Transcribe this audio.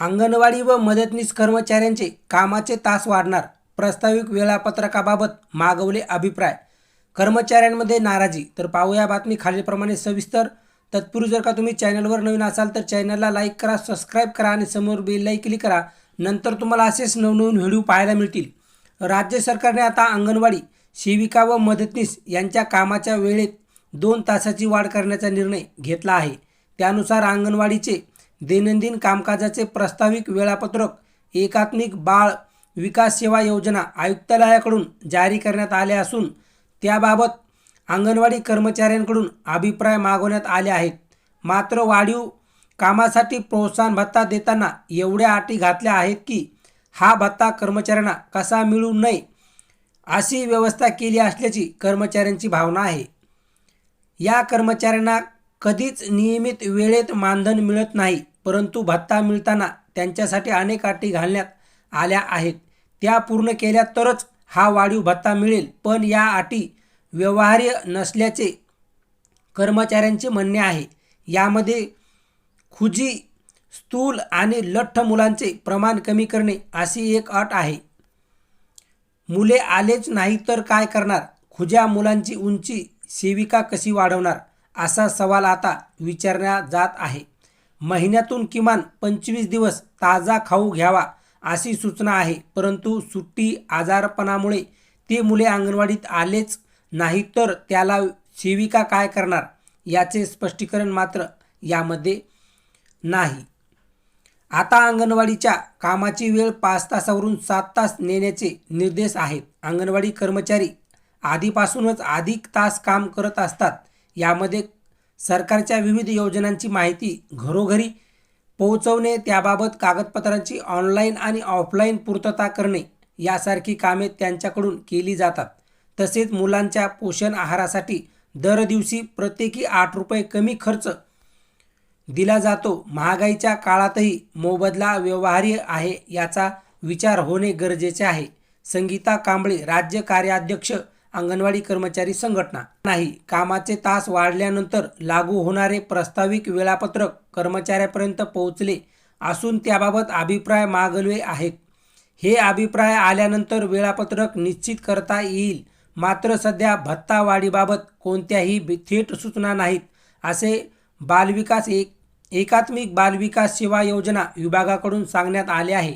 अंगणवाडी व मदतनीस कर्मचाऱ्यांचे कामाचे तास वाढणार. प्रस्ताविक वेळापत्रकाबाबत मागवले अभिप्राय. कर्मचाऱ्यांमध्ये नाराजी. तर पाहूया बातमी खालीलप्रमाणे सविस्तर. तत्पूर्वी जर का तुम्ही चॅनलवर नवीन असाल तर चॅनलला लाईक करा सबस्क्राईब करा आणि समोर बेललाही क्लिक करा. नंतर तुम्हाला असेच नवनवीन व्हिडिओ पाहायला मिळतील. राज्य सरकारने आता अंगणवाडी सेविका व मदतनीस यांच्या कामाच्या वेळेत दोन तासाची वाढ करण्याचा निर्णय घेतला आहे. त्यानुसार अंगणवाडीचे दैनंदिन कामकाजाचे प्रस्ताविक वेळापत्रक एकात्मिक बाळ विकास सेवा योजना आयुक्तालयाकडून जारी करण्यात आले असून त्याबाबत अंगणवाडी कर्मचाऱ्यांकडून अभिप्राय मागवण्यात आले आहेत. मात्र वाढीव कामासाठी प्रोत्साहन भत्ता देताना एवढ्या अटी घातल्या आहेत की हा भत्ता कर्मचाऱ्यांना कसा मिळू नये अशी व्यवस्था केली असल्याची कर्मचाऱ्यांची भावना आहे. या कर्मचाऱ्यांना कधीच नियमित वेळेत मानधन मिळत नाही. परंतु भत्ता मिळताना त्यांच्यासाठी अनेक अटी घालण्यात आल्या आहेत. त्या पूर्ण केल्या तरच हा वाढीव भत्ता मिळेल. पण या अटी व्यवहार्य नसल्याचे कर्मचाऱ्यांचे म्हणणे आहे. यामध्ये खुजी स्थूल आणि लठ्ठ मुलांचे प्रमाण कमी करणे अशी एक अट आहे. मुले आलेच नाही तर काय करणार? खुज्या मुलांची उंची सेविका कशी वाढवणार? असा सवाल आता विचारण्यात जात आहे. महिन्यातून किमान पंचवीस दिवस ताजा खाऊ घ्यावा अशी सूचना आहे. परंतु सुट्टी आजारपणामुळे ते मुले अंगणवाडीत आलेच नाही तर त्याला सेविका काय करणार याचे स्पष्टीकरण मात्र यामध्ये नाही. आता अंगणवाडीच्या कामाची वेळ पाच तासावरून सात तास नेण्याचे निर्देश आहेत. अंगणवाडी कर्मचारी आधीपासूनच अधिक तास काम करत असतात. यामध्ये सरकारच्या विविध योजनांची माहिती घरोघरी पोहोचवणे त्याबाबत कागदपत्रांची ऑनलाईन आणि ऑफलाईन पूर्तता करणे यासारखी कामे त्यांच्याकडून केली जातात. तसेच मुलांच्या पोषण आहारासाठी दर दिवशी प्रत्येकी आठ रुपये कमी खर्च दिला जातो. महागाईच्या काळातही मोबदला व्यवहार्य आहे याचा विचार होणे गरजेचे आहे. संगीता कांबळे राज्य कार्याध्यक्ष अंगणवाडी कर्मचारी संघटना. नाही कामाचे तास वाढल्यानंतर लागू होणारे प्रस्ताविक वेळापत्रक कर्मचाऱ्यापर्यंत पोहोचले असून त्याबाबत अभिप्राय मागवले आहेत. हे अभिप्राय आल्यानंतर वेळापत्रक निश्चित करता येईल. मात्र सध्या भत्ता वाढीबाबत कोणत्याही थेट सूचना नाहीत असे बालविकास एक एकात्मिक बालविकास सेवा योजना विभागाकडून सांगण्यात आले आहे.